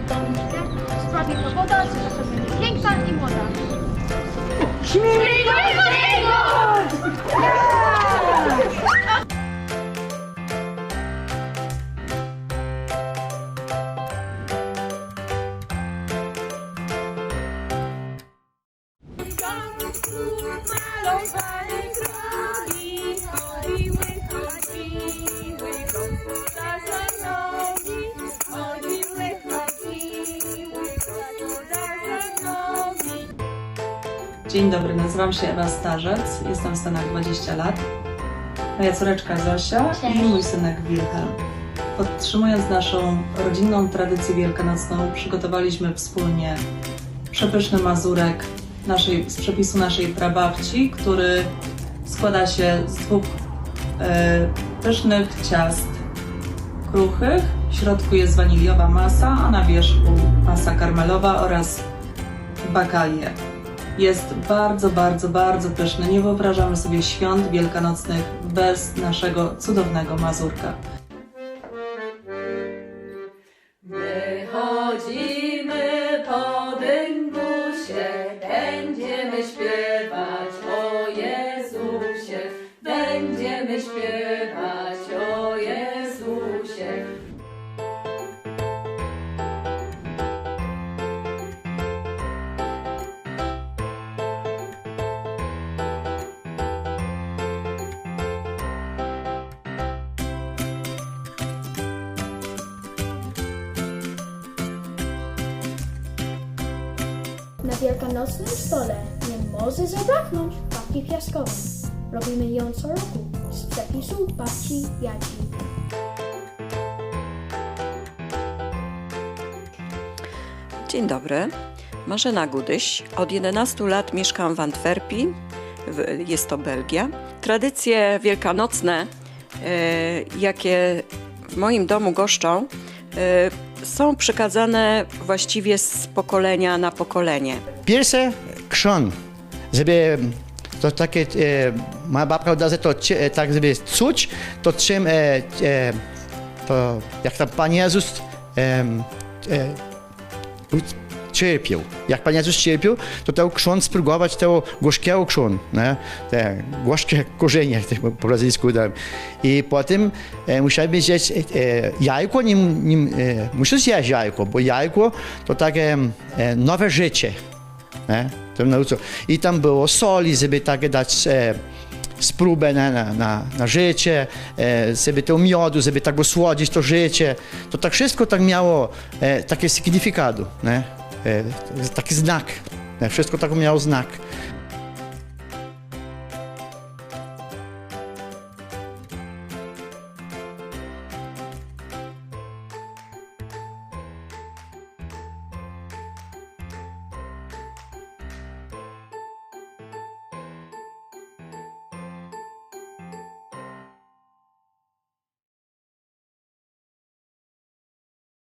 elektronikę w sprawie powoda z sposobem piękna i młoda. Śmigaj! Dzień dobry, nazywam się Ewa Starzec, jestem w Stanach 20 lat. Moja córeczka Zosia i mój synek Wilhelm. Podtrzymując naszą rodzinną tradycję wielkanocną, przygotowaliśmy wspólnie przepyszny mazurek naszej, z przepisu naszej prababci, który składa się z dwóch e, pysznych ciast kruchych. W środku jest waniliowa masa, a na wierzchu masa karmelowa oraz bakalie. Jest bardzo, bardzo, bardzo pyszny. Nie wyobrażamy sobie świąt wielkanocnych bez naszego cudownego mazurka. Na wielkanocnym stole nie może zabraknąć babki piaskowej. Robimy ją co roku z przepisu babci Jadzi. Dzień dobry. Marzena Gudyś. Od 11 lat mieszkam w Antwerpii. Jest to Belgia. Tradycje wielkanocne, e, jakie w moim domu goszczą, są przekazane właściwie z pokolenia na pokolenie. Pierwsze krzon, żeby to takie, e, moja babka to e, tak, żeby czuć, to czym, e, e, to jak tam Pan Jezus e, e, cierpiał. Jak Pan Jezus cierpiał, to ten krzon spróbować tego gorzkiego krzon, nie? te gorzkie korzenie, po brazylijsku dałem. I potem e, musiałem zjeść e, jajko, nim, nim, e, zjeść jajko, bo jajko to takie e, nowe życie. Nie? I tam było soli, żeby tak dać e, spróbę na, na, na, życie, e, żeby to miodu, żeby tak osłodzić to życie. To tak wszystko tak miało e, takie sygnifikatu, nie? E, taki znak. Nie? Wszystko tak miało znak.